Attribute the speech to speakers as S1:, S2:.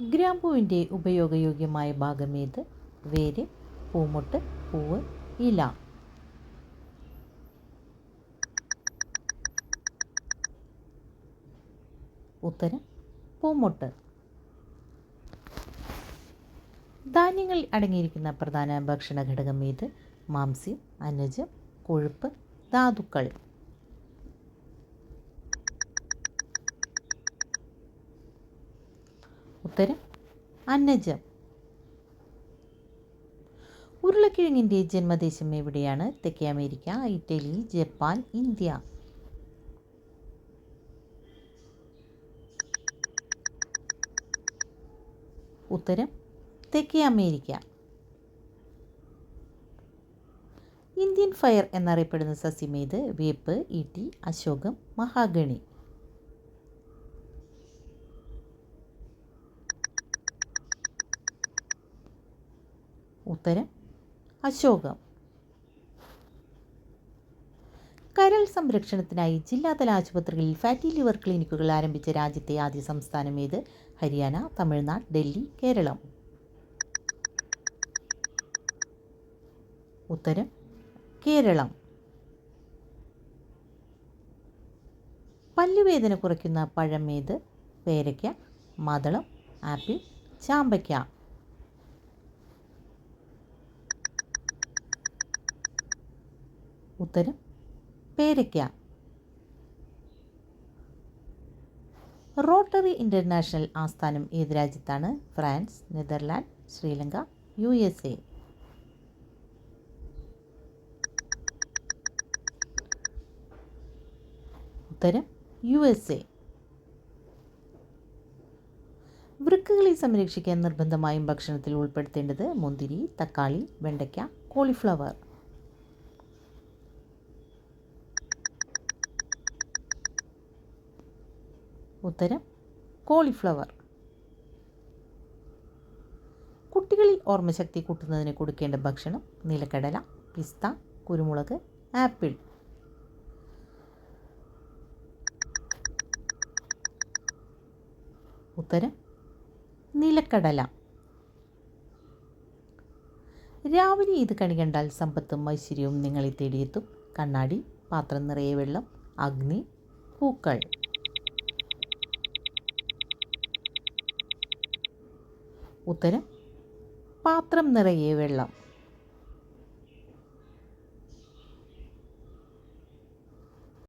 S1: ഗ്രാമ്പൂവിന്റെ ഉപയോഗയോഗ്യമായ ഭാഗമേത്? വേര് പൂമൊട്ട് പൂവ് ഇല. ഉത്തരം പൂമൊട്ട്. ധാന്യങ്ങൾ അടങ്ങിയിരിക്കുന്ന പ്രധാന ഭക്ഷണ ഘടകം ഏത് മാംസ്യം അന്നജം കൊഴുപ്പ് ധാതുക്കൾ. ഉത്തരം അന്നജം. ഉരുളക്കിഴങ്ങിന്റെ ജന്മദേശം എവിടെയാണ്? തെക്കേ അമേരിക്ക ഇറ്റലി ജപ്പാൻ ഇന്ത്യ. ഉത്തരം തെക്കേ അമേരിക്ക. ഇന്ത്യൻ ഫയർ എന്നറിയപ്പെടുന്ന സസ്യമേത്? വേപ്പ് ഈട്ടി അശോകം മഹാഗണി. ഉത്തരം അശോകം. കരൾ സംരക്ഷണത്തിനായി ജില്ലാതല ആശുപത്രികളിൽ ഫാറ്റി ലിവർ ക്ലിനിക്കുകൾ ആരംഭിച്ച രാജ്യത്തെ ആദ്യ സംസ്ഥാനം ഏത്? ഹരിയാന തമിഴ്നാട് ഡൽഹി കേരളം. ഉത്തരം കേരളം. പല്ലുവേദന കുറയ്ക്കുന്ന പഴം ഏത്? പേരയ്ക്ക മതളം ആപ്പിൾ ചാമ്പയ്ക്ക. ഉത്തരം പേരയ്ക്ക. റോട്ടറി ഇന്റർനാഷണൽ ആസ്ഥാനം ഏത് രാജ്യത്താണ്? France Netherland Sri Lanka U S A ഉത്തരം യു എസ് എ വൃക്കകളെ സംരക്ഷിക്കാൻ നിർബന്ധമായും ഭക്ഷണത്തിൽ ഉൾപ്പെടുത്തേണ്ടത് മുന്തിരി തക്കാളി വെണ്ടയ്ക്ക കോളിഫ്ലവർ. ഉത്തരം കോളിഫ്ലവർ. കുട്ടികളിൽ ഓർമ്മശക്തി കൂട്ടുന്നതിന് കൊടുക്കേണ്ട ഭക്ഷണം നിലക്കടല പിസ്ത കുരുമുളക് ആപ്പിൾ. ഉത്തരം നിലക്കടല. രാവിലെ ഇത് കണി കണ്ടാൽ സമ്പത്തും ഐശ്വര്യവും നിങ്ങളെ തേടിയെത്തും. കണ്ണാടി പാത്രം നിറയെ വെള്ളം അഗ്നി പൂക്കൾ. ഉത്തരം പാത്രം നിറയെ വെള്ളം.